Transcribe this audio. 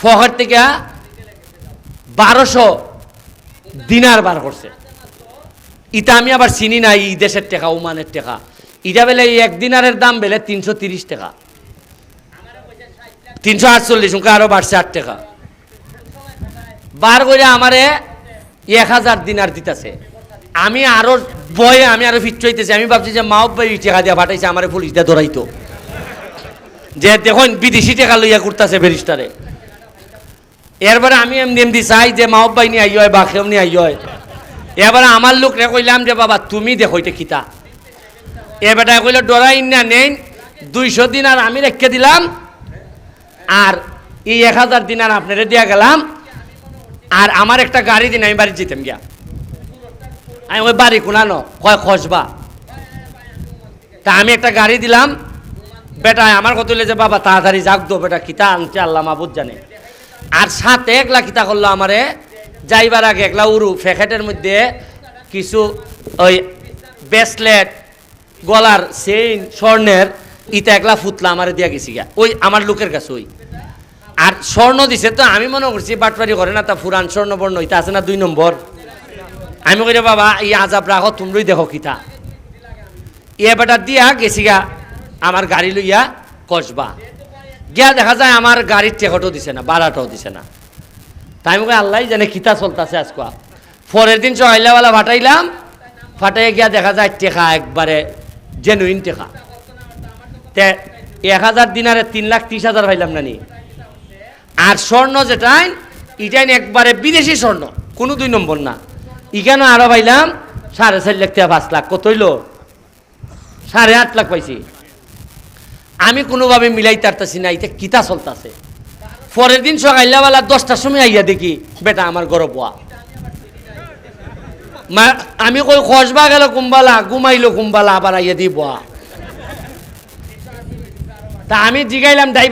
ফহর থেকে বারোশো দিনার বার করছে। ইটা আমি আবার চিনি না, এই দেশের টাকা, ওমানের টাকা। ইটা বেলে এক দিনারের দাম বেলে তিনশো তিরিশ টাকা। তিনশো আটচল্লিশ, উনকে আরও বাড়ছে আট টাকা। বার করে আমারে এক হাজার দিনার দিতেছে। আমি আরও বয়ে আমি আরও ফিট হইতেছি। আমি ভাবছি যে মাও ভাই টাকা দিয়া পাঠাইছে, আমার পুলিশ দিয়ে ধরাইতো। যে দেখুন বিদেশি টাকা লইয়া করতেছে ব্যারিস্টারে। এরপরে আমি এমনি এমনি চাই যে মাও ভাই নিয়ে আই হয় বা কেউ নিয়ে আই হয় এবারে আমার লোক রে কইলাম যে, বাবা, তুমি দেখো এটা কিতা? এ বেটা কইলে ডরাই না নেই, দুইশো দিন আর আমি রেখে দিলাম, আর এই এক হাজার দিন আর আপনারে দিয়া গেলাম, আর আমার একটা গাড়ি দিন, আমি বাড়ি যেতাম গিয়া। আমি ওই বাড়ি কোনানো? কয়, খসবা। তা আমি একটা গাড়ি দিলাম বেটা, আমার কত যে, বাবা, তাড়াতাড়ি যাক দো বেটা, কিতা আনতে আল্লাহ মাবুদ জানে। আর সাথে একলা কিতা করল আমারে, যাইবার আগে একলা উরু প্যাকেটের মধ্যে কিছু ওই ব্রেসলেট, গলার চেইন স্বর্ণের ইটা একলা ফুতলা আমারে দিয়া গেছি গা ওই আমার লোকের কাছে ওই। আর স্বর্ণ দিছে তো, আমি মনে করছি বাটপারি করে না, তা ফুরান স্বর্ণ, বর্ণ, ইটা আছে না দুই নম্বর। আমি কই বাবা, এই আজাব রাখো, তোমরাই দেখো কিতা। এ বেটা দিয়া গেছি গা আমার গাড়ি লইয়া কসবা। গিয়া দেখা যায় আমার গাড়ির টেকটও দিছে না ভাড়াটাও দিছে না। তাই আমি আল্লাহ জানে কিতা চলতেছে আজকা। পরের দিন সকাইলাওয়ালা ফাটাইলাম ফাটাই গিয়া দেখা যায় টেকা একবারে জেনুইন টেকা তে এক হাজার দিনারে তিন লাখ ত্রিশ হাজার পাইলাম না নি? আর স্বর্ণ যেটাই ইটাই একবারে বিদেশি স্বর্ণ, কোনো দুই নম্বর না। ইখানে আরও পাইলাম সাড়ে চার লাখ থেকে পাঁচ লাখ। কত হইল? সাড়ে আট লাখ পাইছি। আমি কোনোভাবে মিলাই তারতাছি না, এটা কিতা চলতেছে? পরের দিন সকালবেলা দশটার সময় আইয়া দেখি, বেটা, আমার গরব বোয়া। আমি কই খসবা গেল কুম্বালা, ঘুমাইলো কুম্বালা, আবার আইয়া দি বোয়া। তা আমি জিগাইলাম ড্রাইভার